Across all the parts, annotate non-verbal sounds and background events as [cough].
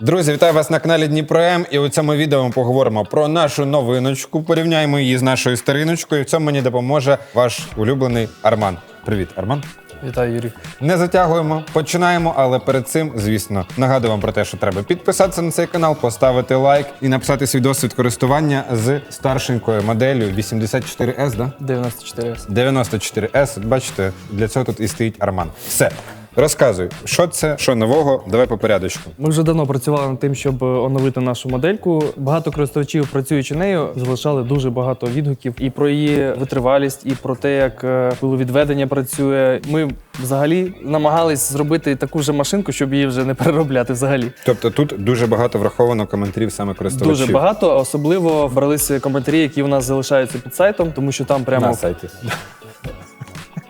Друзі, вітаю вас на каналі Дніпро М. І у цьому відео ми поговоримо про нашу новиночку. Порівняємо її з нашою стариночкою. І в цьому мені допоможе ваш улюблений Арман. Привіт, Арман. Вітаю, Юрій. Не затягуємо, починаємо, але перед цим, звісно, нагадую вам про те, що треба підписатися на цей канал, поставити лайк і написати свій досвід користування з старшенькою моделлю 84S, да? 94С. 94S. Бачите, для цього тут і стоїть Арман. Все. Розказуй, що це, що нового, давай по порядочку. Ми вже давно працювали над тим, щоб оновити нашу модельку. Багато користувачів, працюючи нею, залишали дуже багато відгуків і про її витривалість, і про те, як е, пиловідведення працює. Ми взагалі намагались зробити таку ж машинку, щоб її вже не переробляти взагалі. Тобто тут дуже багато враховано коментарів саме користувачів. Дуже багато, особливо бралися коментарі, які у нас залишаються під сайтом, тому що там прямо на сайті.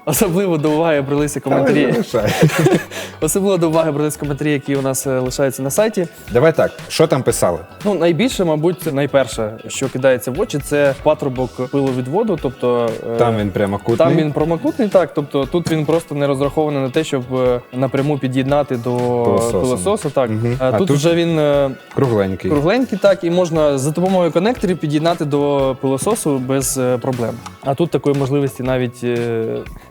Особливо до уваги бралися коментарі. [laughs] Особливо до уваги бралися коментарі, які у нас е, лишаються на сайті. Давай так, що там писали? Ну, найбільше, мабуть, найперше, що кидається в очі, це патрубок пиловідводу. Тобто е, Там він прямокутний. там він промокутний, так. Тобто тут він просто не розрахований на те, щоб е, напряму під'єднати до Пилососом. пилососу. Так Мгм. А А тут, тут- вже він е, кругленький. кругленький, так, і можна за допомогою коннекторів під'єднати до пилососу без е, проблем. А тут такої можливості навіть. е,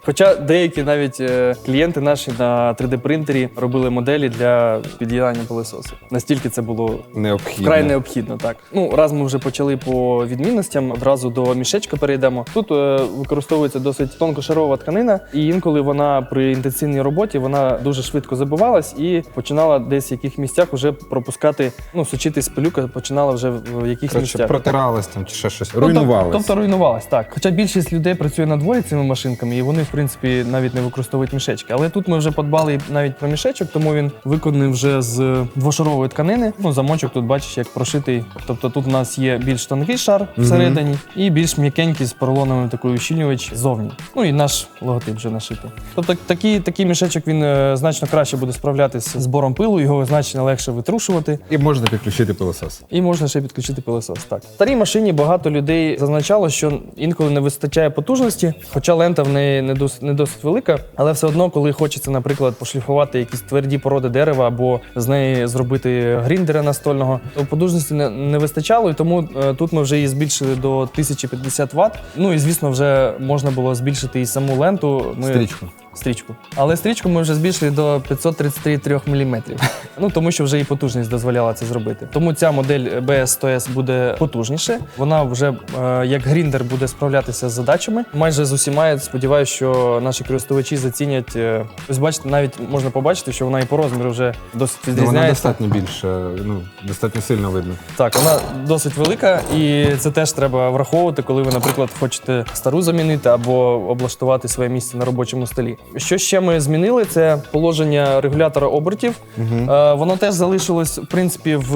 Хоча деякі навіть е, клієнти наші на 3D-принтері робили моделі для під'єднання пилососу. Настільки це було Необхідно. Вкрай необхідно, так. Ну, раз ми вже почали по відмінностям, одразу до мішечка перейдемо. Тут е, використовується досить тонкошарова тканина, і інколи вона при інтенсивній роботі вона дуже швидко забивалась і починала десь в яких місцях вже пропускати, ну, сучитись пилюка починала вже в якихось Коротше, місцях. протиралось там чи ще щось. Ну, тоб- Руйнувалось. Тобто руйнувалась, так. Хоча більшість людей працює на дворі цими машинками, і вони, в принципі, навіть не використовують мішечки. Але тут ми вже подбали навіть про мішечок, тому він виконаний вже з двошарової тканини. Ну, замочок тут бачиш, як прошитий. Тобто тут у нас є більш тонкий шар всередині і більш м'якенький з поролоновим такою ущільнювач ззовні. Ну і наш логотип вже нашитий. Тобто такий, такий мішечок він е, значно краще буде справлятися з збором пилу, його значно легше витрушувати. І можна підключити пилосос. І можна ще підключити пилосос. Так. В старій машині багато людей зазначало, що інколи не вистачає потужності, хоча лента в неї не досить, не досить велика, але все одно, коли хочеться, наприклад, пошліфувати якісь тверді породи дерева або з неї зробити гріндера настольного, то потужності не, не вистачало, і тому е, тут ми вже її збільшили до 1050 Вт. Ну і звісно, вже можна було збільшити і саму ленту. Ми Стрічку. Стрічку. Але стрічку ми вже збільшили до 533 мм. [laughs] Ну тому що вже і потужність дозволяла це зробити. Тому ця модель BS100S буде потужніше. Вона вже е, як гріндер буде справлятися з задачами. Майже з усіма я сподіваюся, що наші користувачі зацінять. е, Ось бачите, навіть можна побачити, що вона і по розміру вже досить Ну, вона достатньо більше, ну, достатньо сильно видно. Так, вона досить велика, і це теж треба враховувати, коли ви, наприклад, хочете стару замінити або облаштувати своє місце на робочому столі. Що ще ми змінили? Це положення регулятора обертів. Е, воно теж залишилось в принципі в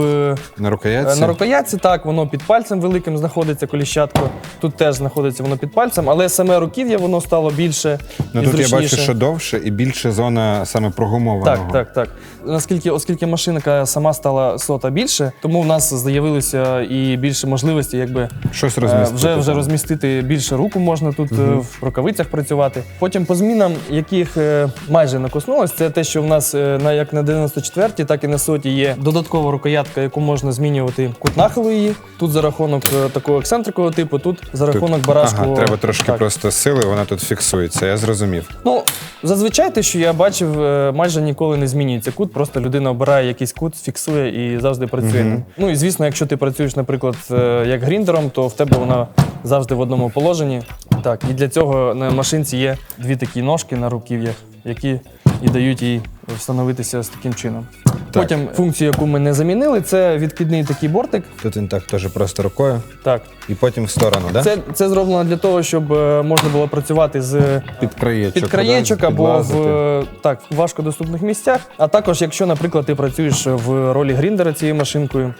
На е, рукоятці. на рукоятці. Так, воно під пальцем великим знаходиться коліщатко. Тут теж знаходиться воно під пальцем, але саме руків'я воно стало більше Ну і тут я зручніше. бачу, що довше і більше зона саме прогумованого. Так, так, так. Наскільки, оскільки машинка сама стала сота більше, тому в нас з'явилося і більше можливостей, якби Щось е, розмістити. вже, вже розмістити більше руку можна тут е, в рукавицях працювати. Потім по змінам, яких е, майже не коснулось, це те, що в нас е, на як на 94-й, так і на соті є додаткова рукоятка, яку можна змінювати кут нахилу її. Тут за рахунок е, такого ексцентрикового типу, тут за рахунок барашкового. Ага, треба трошки Так. просто сили, вона тут фіксується, я зрозумів. Ну, зазвичай те, що я бачив, майже ніколи не змінюється кут. Просто людина обирає якийсь кут, фіксує і завжди працює. ним. Ну і звісно, якщо ти працюєш, наприклад, як гріндером, то в тебе вона завжди в одному положенні. Так, і для цього на машинці є дві такі ножки на руків'ях, які і дають їй встановитися з таким чином. Потім функцію, яку ми не замінили, це відкидний такий бортик. Тут він так теж просто рукою. Так, І потім в сторону, так? Да? це, це зроблено для того, щоб е, можна було працювати з Під краєчок. під краєчок да, або в підлазити. е, так в важкодоступних місцях. А також, якщо, наприклад, ти працюєш в ролі гріндера цією машинкою,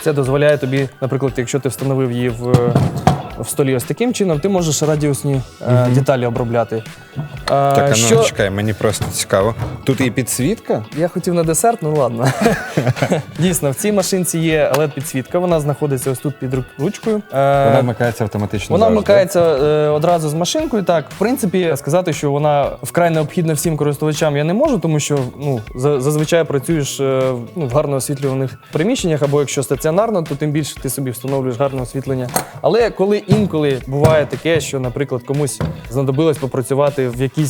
це дозволяє тобі, наприклад, якщо ти встановив її в е, в столі ось таким чином, ти можеш радіусні е, деталі обробляти. Так, а ну що... чекай, мені просто цікаво. Тут є підсвітка? Я хотів на десерт, ну ладно. [laughs] Дійсно, в цій машинці є led підсвітка вона знаходиться ось тут під ручкою. Е, Вона вмикається автоматично. Вона вмикається е, одразу з машинкою. Так, в принципі, сказати, що вона вкрай необхідна всім користувачам, я не можу, тому що ну зазвичай працюєш е, в- ну, в гарно освітлюваних приміщеннях, або якщо стаціонарно, то тим більше ти собі встановлюєш гарне освітлення. Але коли інколи буває таке, що, наприклад, комусь знадобилось попрацювати в якійсь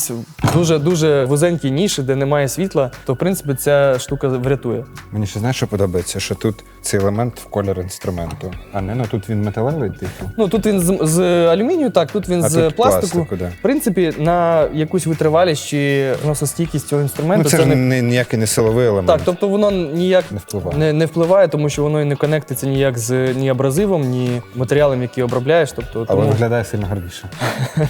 дуже дуже вузенькій ніші, де немає світла, то в принципі ця штука врятує. Мені ще знаєш, що подобається, що тут цей елемент в колір інструменту. А не ну тут він металевий, типу. Ну тут він з, з алюмінію, так, тут він А з тут пластику. пластику, да. В принципі, на якусь витривалість чи носостійкість цього інструменту Ну це це ж не не, ніякий не силовий елемент. так, тобто воно ніяк Не впливає. не, не впливає, тому що воно і не конектиться ніяк з ні абразивом, ні матеріалом, який обробляєш. Тобто, Але тому... виглядає сильно гарніше. [laughs]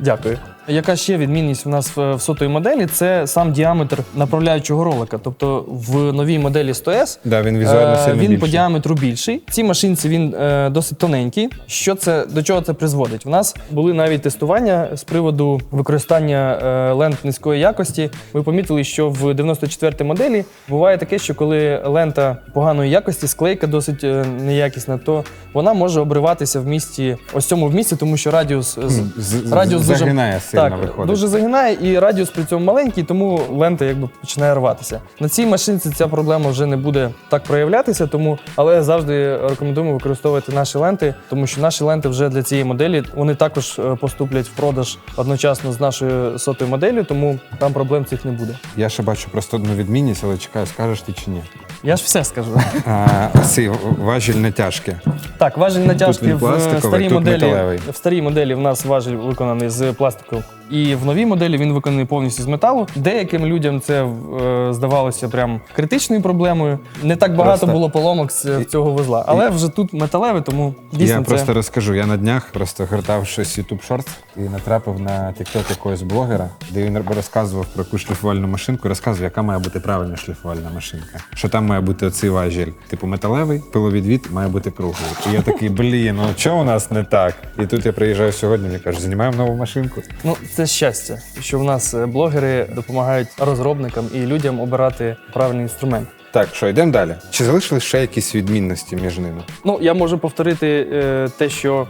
Дякую. Яка ще відмінність у нас в, сотої моделі? Це сам діаметр направляючого ролика. Тобто в новій моделі 100S Да, він візуально Е, сильно він більший. по діаметру більший. В цій машинці він е, досить тоненький. Що це до чого це призводить? У нас були навіть тестування з приводу використання е, лент низької якості. Ми помітили, що в 94-й моделі буває таке, що коли лента поганої якості, склейка досить неякісна, то вона може обриватися в місті, ось цьому в місті, тому що радіус з- З- радіус дуже- сильно так, виходить. дуже загинає, і радіус при цьому маленький, тому лента якби починає рватися. На цій машинці ця проблема вже не буде так проявлятися, тому але завжди рекомендуємо використовувати наші ленти, тому що наші ленти вже для цієї моделі вони також е, поступлять в продаж одночасно з нашою сотою моделлю, тому там проблем цих не буде. Я ще бачу просто одну відмінність, але чекаю, скажеш ти чи ні. Я ж все скажу. А, цей важіль натяжки. Так, важіль натяжки він в пластиковий, старій тут моделі. металевий. В старій моделі в нас важіль виконаний з пластику. І в новій моделі він виконаний повністю з металу. Деяким людям це е, здавалося прям критичною проблемою. Не так багато Просто- було поломок з цього вузла. Але вже тут металеве, тому дійсно я це просто розкажу. Я на днях просто гортав щось YouTube Shorts і натрапив на TikTok якогось блогера, де він розказував про яку шліфувальну машинку, розказував, яка має бути правильна шліфувальна машинка. Що там має бути оцей важіль, типу металевий, пиловідвід має бути круглий. І я такий, блін, ну чого у нас не так? І тут я приїжджаю сьогодні, мені кажуть, знімаємо нову машинку. ну це щастя, що в нас е, блогери допомагають розробникам і людям обирати правильний інструмент. Так, що йдемо далі. Чи залишились ще якісь відмінності між ними? Ну, я можу повторити е, те, що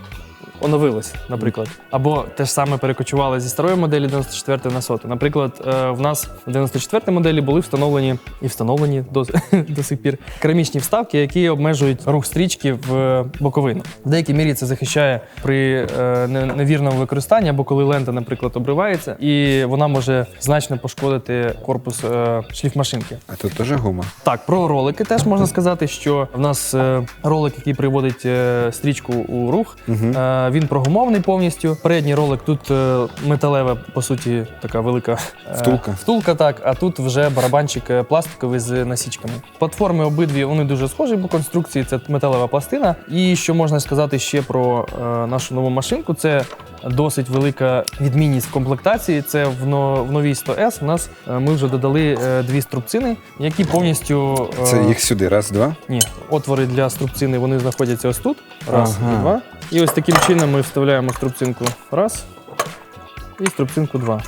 оновилось, наприклад. Або те ж саме перекочували зі старої моделі 94 на 100. Наприклад, е, в нас в 94 моделі були встановлені і встановлені до, [laughs] до сих пір керамічні вставки, які обмежують рух стрічки в боковину. В деякій мірі це захищає при е, невірному використанні, або коли лента, наприклад, обривається, і вона може значно пошкодити корпус е, шліфмашинки. А тут теж гума. Так, про ролики теж можна сказати, що в нас ролик, який приводить стрічку у рух, е, він прогумований повністю. Передній ролик тут е, металева, по суті, така велика е, Втулка. Втулка, так, а тут вже барабанчик е, пластиковий з насічками. Платформи обидві вони дуже схожі по конструкції. Це металева пластина. І що можна сказати ще про нашу нову машинку, це досить велика відмінність в комплектації. Це в, но, в новій 100S у нас ми вже додали дві струбцини, які повністю Це їх сюди. Раз, два. ні, отвори для струбцини вони знаходяться ось тут. Раз Ага. і два. І ось таким чином ми вставляємо струбцинку раз і струбцинку два.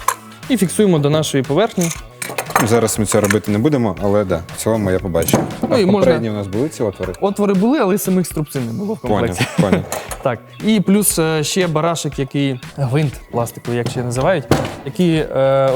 І фіксуємо до нашої поверхні. Зараз ми це робити не будемо, але да, в цілому я побачив. Ну, і можна- у нас були ці отвори? Отвори були, але самих струбцин не було в комплекті. поняв. [laughs] Так. І плюс е, ще барашек, який гвинт пластиковий, як ще називають, який е,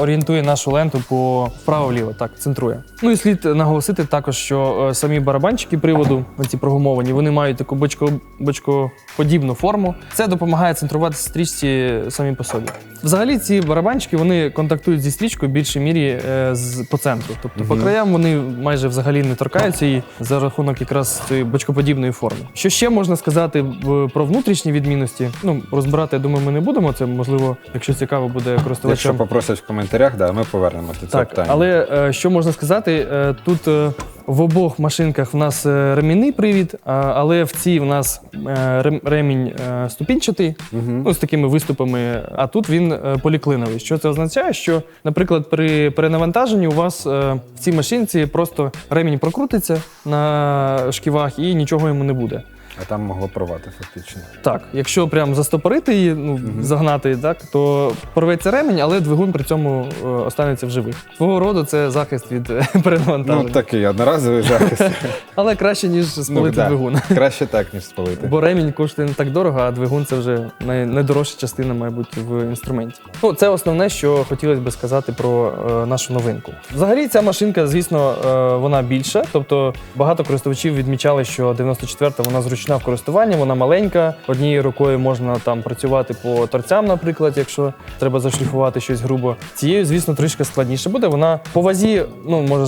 орієнтує нашу ленту по вправо-вліво, так, центрує. Ну і слід наголосити також, що е, самі барабанчики приводу, ці прогумовані, вони мають таку бочко, бочкоподібну форму. Це допомагає центрувати стрічці самі по собі. Взагалі ці барабанчики вони контактують зі стрічкою в більшій мірі е, з, по центру. Тобто по краям вони майже взагалі не торкаються її за рахунок якраз цієї бочкоподібної форми. Що ще можна сказати про внутрішні відмінності? Ну розбирати, я думаю, ми не будемо. Це можливо, якщо цікаво буде Якщо користувачам. попросять в коментарях, да, ми повернемося до цього питання. але е, що можна сказати, е, тут е, в обох машинках в нас е, ремінний привід, але в цій в нас е, ремінь ступінчатий, ступінчатий, ну, з такими виступами, а тут він е, поліклиновий. Що це означає? Що, наприклад, при перенавантаженні у вас е, в цій машинці просто ремінь прокрутиться на шківах і нічого йому не буде. А там могло порвати фактично. Так, якщо прям застопорити її, ну загнати, так то порветься ремінь, але двигун при цьому е, останеться в живих. Свого роду це захист від е, [laughs] перенавантаження. Ну такий одноразовий захист. [laughs] Але краще ніж спалити да. двигун. [laughs] Краще так, ніж спалити. Бо ремінь коштує не так дорого, а двигун це вже най- найдорожча частина, має бути в інструменті. Ну, це основне, що хотілося би сказати про е, нашу новинку. Взагалі, ця машинка, звісно, е, вона більша. Тобто багато користувачів відмічали, що 94-та вона зручна в користуванні, вона маленька. Однією рукою можна там працювати по торцям, наприклад, якщо треба зашліфувати щось грубо. Цією, звісно, трішки складніше буде. Вона по вазі, ну може,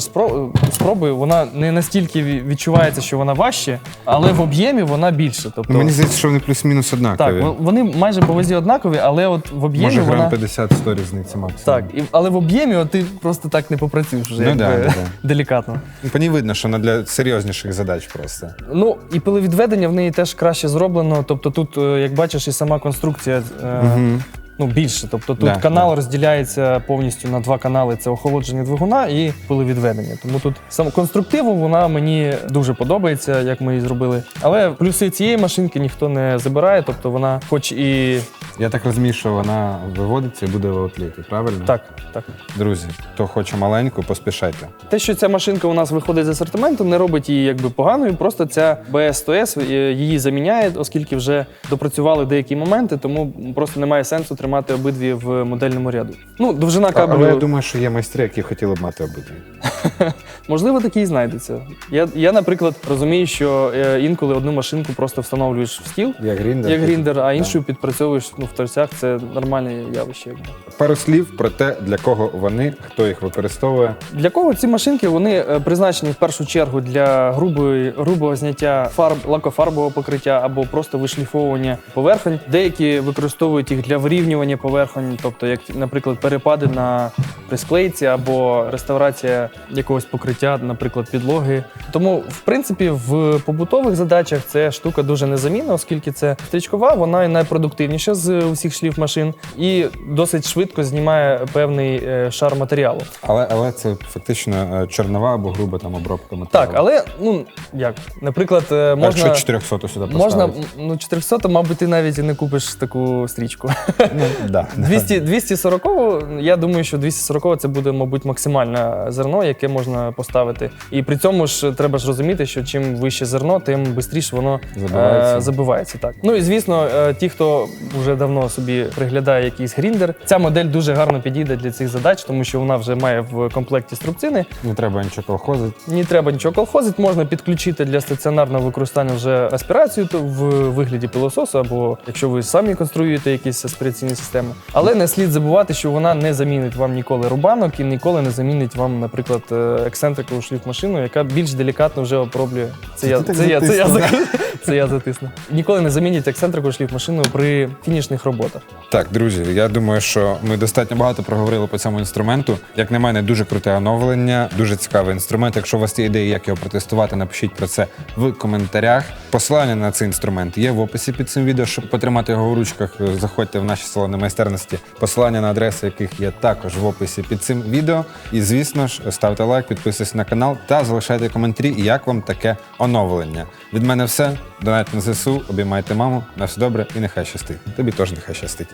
спробую, вона не настільки відчувається, що вона важче, але в об'ємі вона більше. Тобто, мені здається, що вони плюс-мінус однакові. вон- вони майже по вазі однакові, але от в об'ємі Може, грам 50-100 різниці максимум. Так, але в об'ємі от ти просто так не попрацюєш вже Ну якби, да, да, да. делікатно. По ній видно, що вона для серйозніших задач просто. Ну і пиловідведення в неї теж краще зроблено. Тобто тут, е, як бачиш, і сама конструкція е. Ну, більше. Тобто тут Да, канал да. розділяється повністю на два канали: це охолодження двигуна і пиловідведення. Тому тут сам конструктиву вона мені дуже подобається, як ми її зробили. Але плюси цієї машинки ніхто не забирає. Тобто вона, хоч і Я так розумію, що вона виводиться і буде в аутлеті, правильно? так, так. Друзі, хто хоче маленьку, поспішайте. Те, що ця машинка у нас виходить з асортименту, не робить її якби поганою. Просто ця BS100S е, її заміняє, оскільки вже допрацювали деякі моменти, тому просто немає сенсу тримати обидві в модельному ряду. Ну, довжина кабелю, Але я думаю, що є майстри, які хотіли б мати обидві. [laughs] можливо, такі і знайдеться. Я, я, наприклад, розумію, що е, інколи одну машинку просто встановлюєш в стіл. Як гріндер. Як гріндер, а Да. іншу підпрацьовуєш ну, в торцях, це нормальне явище. Пару слів про те, для кого вони, хто їх використовує. Для кого ці машинки вони е, призначені в першу чергу для грубої, грубого зняття фарб, лакофарбового покриття або просто вишліфовування поверхонь. Деякі використовують їх для вирівнювання поверхонь, тобто, як, наприклад, перепади на пресклейці або реставрація якогось покриття, наприклад, підлоги. Тому, в принципі, в побутових задачах ця штука дуже незамінна, оскільки це стрічкова, вона найпродуктивніша з усіх шліф машин і досить швидко знімає певний е, шар матеріалу. Але, але це фактично е, чорнова або груба там обробка матеріалу. Так, але ну як, наприклад, е, можна. Якщо 400 сюди поставити? Можна, ну 400, мабуть, ти навіть і не купиш таку стрічку. Ну, [laughs] да. 200, 240, я думаю, що 240 це буде, мабуть, максимальне зерно, яке можна поставити. І при цьому ж треба ж розуміти, що чим вище зерно, тим швидше воно Забивається. е, забивається. Так. Ну і звісно, е, ті, хто вже давно собі приглядає якийсь гріндер, ця модель дуже гарно підійде для цих задач, тому що вона вже має в комплекті струбцини. Не треба нічого колхозити. Не треба нічого колхозити, можна підключити для стаціонарного використання вже аспірацію то в вигляді пилососу, або якщо ви самі конструюєте якісь аспіраційні системи. Але не слід забувати, що вона не замінить вам ніколи рубанок і ніколи не замінить вам, наприклад, е, ексцентрикову шліфмашину, яка більш делікатно вже оброблює. Це, Це я, це, я, це, я, затиснув, зак- це я затисну. Ніколи не замінить ексцентрикову шліфмашину при фінішних роботах. Так, друзі, я думаю, що ми достатньо багато проговорили по цьому інструменту. Як на мене, дуже круте оновлення, дуже цікавий інструмент. Якщо у вас є ідеї, як його протестувати, напишіть про це в коментарях. Посилання на цей інструмент є в описі під цим відео. Щоб потримати його в ручках, заходьте в наші салони майстерності. Посилання на адреси, яких є також в описі під цим відео. І звісно ж, ставте лайк, підписуйтесь на канал та залишайте коментарі, як вам таке оновлення. Від мене все. Донайте на ЗСУ, обіймайте маму. На все добре і нехай щастить. Тобі теж нехай щастить.